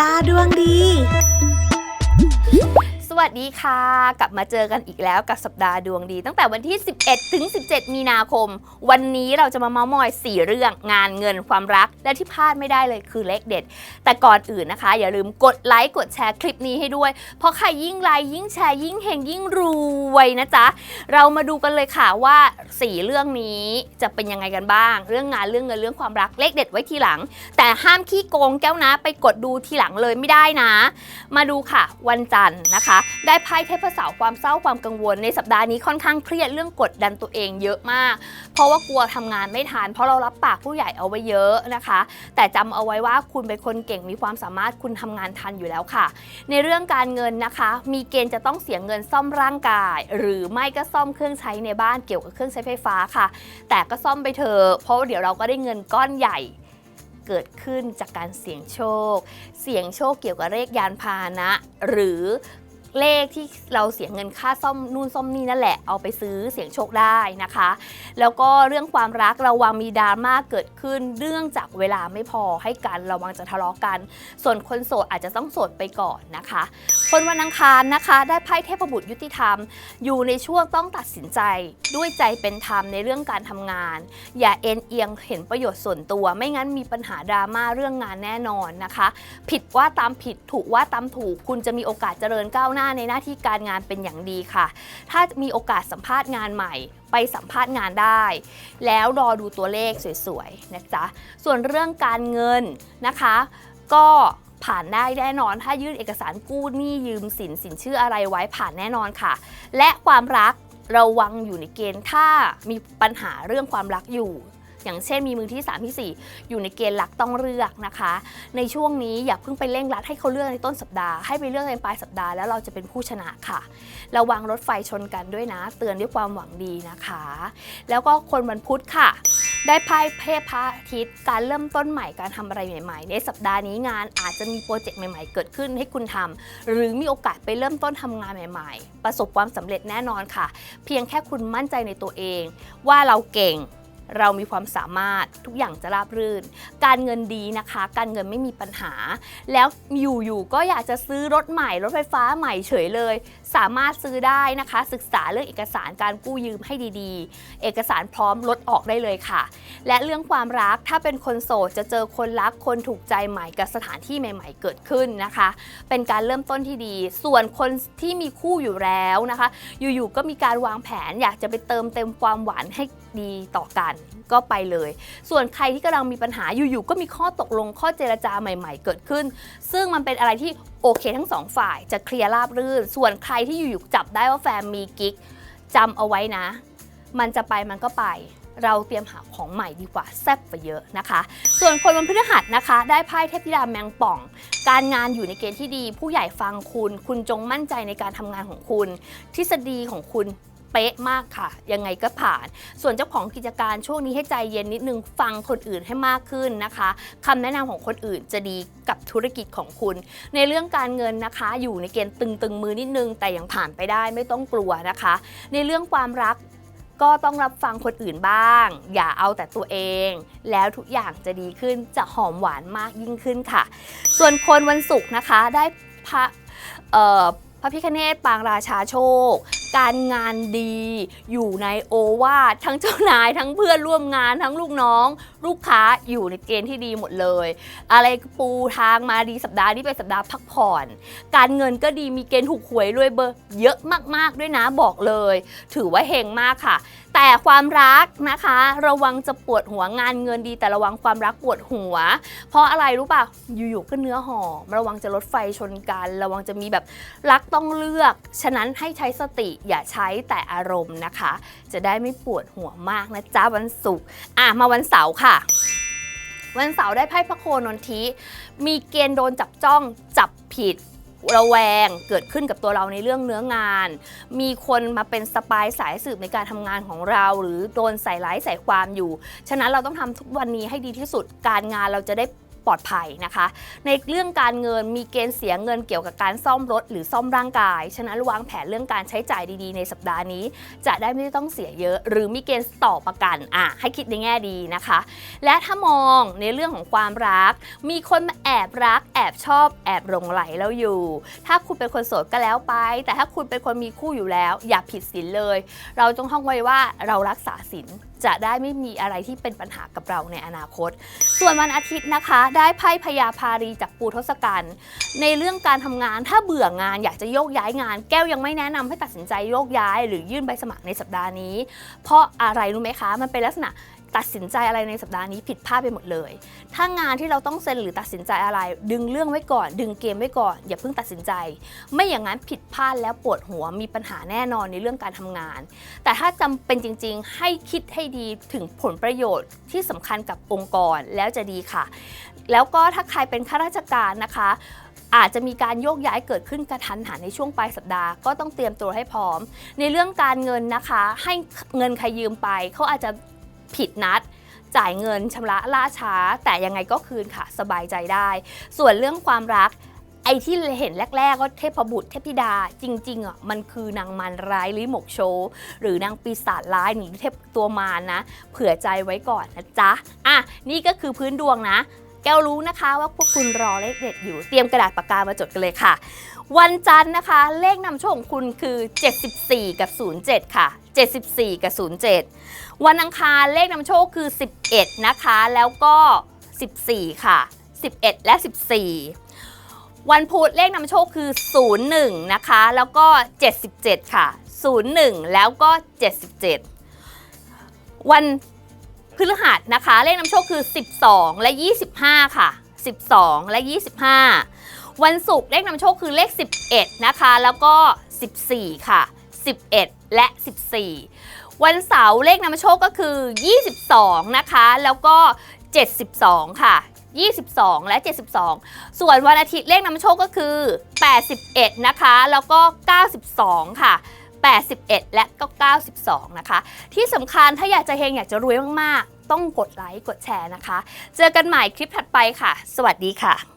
ดาห์ดวงดี วัสดีค่ะ กลับมาเจอกันอีกแล้วกับสัปดาห์ดวงดี ตั้งแต่วันที่ 11 ถึง 17 มีนาคม วันนี้เราจะมาเมาส์มอย 4 เรื่องงานเงินความรักและที่พลาดไม่ได้เลยคือเลขเด็ด แต่ก่อนอื่นนะคะ อย่าลืมกดไลค์กดแชร์คลิปนี้ให้ด้วย เพราะใครยิ่งไลค์ยิ่งแชร์ยิ่งเฮงยิ่งรวยนะจ๊ะเรามาดูกันเลยค่ะว่า 4 เรื่องนี้จะเป็นยังไงกันบ้าง เรื่องงานเรื่องเงินเรื่องความรักเลขเด็ดไว้ทีหลัง แต่ห้ามขี้โกงแก้วนะ ไปกดดูทีหลังเลยไม่ได้นะ มาดูค่ะ วันจันทร์นะคะได้ไพ่เทพเสาวความเศร้าความกังวล ในสัปดาห์นี้ค่อนข้างเครียดเรื่องกดดันตัวเองเยอะมาก เพราะว่ากลัวทำงานไม่ทันเพราะเรารับปากผู้ใหญ่เอาไว้เยอะนะคะ แต่จำเอาไว้ว่าคุณเป็นคนเก่งมีความสามารถคุณทำงานทันอยู่แล้วค่ะ ในเรื่องการเงินนะคะ มีเกณฑ์จะต้องเสียเงินซ่อมร่างกาย หรือไม่ก็ซ่อมเครื่องใช้ในบ้านเกี่ยวกับเครื่องใช้ไฟฟ้าค่ะ แต่ก็ซ่อมไปเถอะเพราะเดี๋ยวเราก็ได้เงินก้อนใหญ่เกิดขึ้นจากการเสี่ยงโชค เสี่ยงโชคเกี่ยวกับเลขยานพาหนะ หรือ เลขที่เราเสียเงินค่าซ่อมนู่นซ่อมนี่นั่นแหละเอาไปซื้อเสี่ยงโชคได้นะคะ แล้วก็เรื่องความรักระวังมีดราม่าเกิดขึ้นเรื่องจากเวลาไม่พอให้กันระวังจะทะเลาะกัน ส่วนคนโสดอาจจะต้องโสดไปก่อนนะคะ คนวันอังคารนะคะได้ไพ่เทพบุตรยุติธรรม อยู่ในช่วงต้องตัดสินใจ ด้วยใจเป็นธรรมในเรื่องการทำงาน อย่าเอ็นเอียงเห็นประโยชน์ส่วนตัว ไม่งั้นมีปัญหาดราม่าเรื่องงานแน่นอนนะคะ ผิดว่าตามผิดถูกว่าตามถูกคุณจะมีโอกาสเจริญก้าวหน้าในหน้าที่การงานเป็นอย่างดีค่ะ ถ้ามีโอกาสสัมภาษณ์งานใหม่ไปสัมภาษณ์งานได้ แล้วรอดูตัวเลขสวยๆนะจ๊ะส่วนเรื่องการเงินนะคะ ก็ผ่านได้แน่นอน ถ้ายื่นเอกสารกู้หนี้ยืมสินสินเชื่ออะไรไว้ผ่านแน่นอนค่ะ และความรักระวังอยู่ในเกณฑ์ถ้ามีปัญหาเรื่องความรักอยู่ อย่างเช่นมีมือที่ 3 ที่ 4 อยู่ในเกณฑ์รักต้องเลือกนะคะ ในช่วงนี้อย่าเพิ่งไปเร่งรัดให้เขาเลือกในต้นสัปดาห์ให้ไปเลือกในปลายสัปดาห์แล้วเราจะเป็นผู้ชนะค่ะระวังรถไฟชนกันด้วยนะ เตือนด้วยความหวังดีนะคะ แล้วก็คนวันพุธค่ะได้ไพ่เพศพระอาทิตย์การเริ่มต้นใหม่การทำอะไรใหม่ ๆ ในสัปดาห์นี้งานอาจจะมีโปรเจกต์ใหม่ ๆ เกิดขึ้นให้คุณทำหรือมีโอกาสไปเริ่มต้นทำงานใหม่ ๆ ประสบความสำเร็จแน่นอนค่ะ เพียงแค่คุณมั่นใจในตัวเอง ว่าเราเก่ง เรามีความสามารถทุกอย่างจะราบรื่น การเงินดีนะคะ การเงินไม่มีปัญหา แล้วอยู่ๆก็อยากจะซื้อรถใหม่รถไฟฟ้าใหม่เฉยเลย สามารถซื้อได้นะคะ ศึกษาเรื่องเอกสารการกู้ยืมให้ดีๆ เอกสารพร้อมลดออกได้เลยค่ะ และเรื่องความรักถ้าเป็นคนโสดจะเจอคนรักคนถูกใจใหม่กับสถานที่ใหม่ ๆ เกิดขึ้นนะคะ เป็นการเริ่มต้นที่ดี ส่วนคนที่มีคู่อยู่แล้วนะคะ อยู่ๆก็มีการวางแผนอยากจะไปเติมเต็มความหวานให้ดีต่อกันนก็ไปเลย ส่วนใครที่กำลังมีปัญหาอยู่ๆก็มีข้อตกลงข้อเจรจาใหม่ ๆ เกิดขึ้น ซึ่งมันเป็นอะไรที่โอเคทั้งสองฝ่ายจะเคลียร์ราบรื่น ส่วนใครที่อยู่ๆจับได้ว่าแฟนมีกิ๊กจำเอาไว้นะ มันจะไปมันก็ไปเราเตรียมหาของใหม่ดีกว่าแซ่บกว่าเยอะนะคะ ส่วนคนวันพฤหัสนะคะ ได้ไพ่เทพธิดาแมงป่อง การงานอยู่ในเกณฑ์ที่ดี ผู้ใหญ่ฟังคุณ คุณจงมั่นใจในการทำงานของคุณ ทฤษฎีของคุณ เป๊ะมากค่ะ ยังไงก็ผ่าน ส่วนเจ้าของกิจการช่วงนี้ให้ใจเย็นนิดนึงฟังคนอื่นให้มากขึ้นนะคะคำแนะนำของคนอื่นจะดีกับธุรกิจของคุณ ในเรื่องการเงินนะคะ อยู่ในเกณฑ์ตึงๆมือนิดนึง แต่ยังผ่านไปได้ไม่ต้องกลัวนะคะ ในเรื่องความรักก็ต้องรับฟังคนอื่นบ้าง อย่าเอาแต่ตัวเอง แล้วทุกอย่างจะดีขึ้นจะหอมหวานมากยิ่งขึ้นค่ะ ส่วนคนวันศุกร์นะคะได้พระพระพิคเนตปางราชาโชค การงานดี อยู่ในโอวาททั้งเจ้านายทั้งเพื่อนร่วมงานทั้งลูกน้อง ลูกค้าอยู่ในเกณฑ์ที่ดีหมดเลย อะไรปูทางมาดีสัปดาห์นี้เป็นสัปดาห์พักผ่อน การเงินก็ดีมีเกณฑ์ถูกหวยรวยเบอร์เยอะมากๆด้วยนะบอกเลย ถือว่าเฮงมากค่ะ แต่ความรักนะคะ ระวังจะปวดหัวงานเงินดี แต่ระวังความรักปวดหัว เพราะอะไรรู้ป่ะอยู่ๆก็เนื้อหอม ระวังจะรถไฟชนกัน ระวังจะมีแบบรักต้องเลือก ฉะนั้นให้ใช้สติอย่าใช้แต่อารมณ์นะคะ จะได้ไม่ปวดหัวมากนะจ๊ะวันศุกร์อะมาวันเสาร์ค่ะวันเสาร์ได้ไพ่พระโคนนทิ มีเกณฑ์โดนจับจ้องจับผิด ระแวงเกิดขึ้นกับตัวเราในเรื่องเนื้องาน มีคนมาเป็นสปายสายสืบในการทำงานของเรา หรือโดนใส่ร้ายใส่ความอยู่ ฉะนั้นเราต้องทำทุกวันนี้ให้ดีที่สุดการงานเราจะได้ ปลอดภัยนะคะ ในเรื่องการเงินมีเกณฑ์เสียเงินเกี่ยวกับการซ่อมรถ หรือซ่อมร่างกาย ฉะนั้นวางแผนเรื่องการใช้จ่ายดีๆ ในสัปดาห์นี้ จะได้ไม่ต้องเสียเยอะ หรือมีเกณฑ์ต่อประกันอะให้คิดในแง่ดีนะคะ และถ้ามองในเรื่องของความรัก มีคนมาแอบรัก แอบชอบ แอบหลงไหลเราอยู่ ถ้าคุณเป็นคนโสดก็แล้วไป แต่ถ้าคุณเป็นคนมีคู่อยู่แล้ว อย่าผิดศีลเลย เราต้องท่องไว้ว่าเรารักษาศีลจะได้ไม่มีอะไรที่เป็นปัญหากับเราในอนาคต ส่วนวันอาทิตย์นะคะได้ไพ่พญาพารีจากปูทศกัณฐ์ในเรื่องการทำงานถ้าเบื่องานอยากจะโยกย้ายงาน แก้วยังไม่แนะนำให้ตัดสินใจโยกย้าย หรือยื่นใบสมัครในสัปดาห์นี้ เพราะอะไรรู้ไหมคะ มันเป็นลักษณะ ตัดสินใจอะไรในสัปดาห์นี้ผิดพลาดไปหมดเลย ถ้างานที่เราต้องเซ็นหรือตัดสินใจอะไร ดึงเรื่องไว้ก่อน ดึงเกมไว้ก่อน อย่าเพิ่งตัดสินใจ ไม่อย่างนั้นผิดพลาดแล้วปวดหัวมีปัญหาแน่นอนในเรื่องการทำงาน แต่ถ้าจำเป็นจริง ๆ ให้คิดให้ดีถึงผลประโยชน์ที่สำคัญกับองค์กรแล้วจะดีค่ะ แล้วก็ถ้าใครเป็นข้าราชการนะคะอาจจะมีการโยกย้ายเกิดขึ้นกระทันหันในช่วงปลายสัปดาห์ก็ต้องเตรียมตัวให้พร้อม ในเรื่องการเงินนะคะ ให้เงินใครยืมไป เขาอาจจะ ผิดนัด จ่ายเงินชำระล่าช้า แต่ยังไงก็คืนค่ะสบายใจได้ ส่วนเรื่องความรักไอ้ที่เห็นแรก ๆ ก็เทพบุตรเทพธิดาจริงๆอะมันคือนางมันร้ายลิหมกโช หรือนางปีศาจร้ายหรือเทพตัวมารนะ เผื่อใจไว้ก่อนนะจ๊ะ อะ นี่ก็คือพื้นดวงนะ แก้วรู้นะคะว่าพวกคุณรอเลขเด็ดอยู่ เตรียมกระดาษปากกามาจดกันเลยค่ะ วันจันทร์นะคะ เลขนำโชคของคุณคือ 74 กับ 07 ค่ะ 74 กับ 07 วันอังคารเลขนำโชคคือ 11 นะคะ แล้วก็ 14 ค่ะ 11 และ 14 วันพุธเลขนำโชคคือ 01 นะคะ แล้วก็ 77 ค่ะ 01 แล้วก็ 77 วัน พฤหัสนะคะ เลขนำโชคคือ 12 และ 25 ค่ะ 12 และ 25 วันศุกร์เลขนำโชคคือเลข 11 นะคะ แล้วก็ 14 ค่ะ 11 และ 14 วันเสาร์เลขนำโชคก็คือ 22 นะคะ แล้วก็ 72 ค่ะ 22 และ 72 ส่วนวันอาทิตย์เลขนำโชคก็คือ 81 นะคะ แล้วก็ 92 ค่ะ 81 และก็ 92 นะคะ ที่สำคัญถ้าอยากจะเฮงอยากจะรวยมาก ๆ ต้องกดไลค์กดแชร์นะคะ เจอกันใหม่คลิปถัดไปค่ะ สวัสดีค่ะ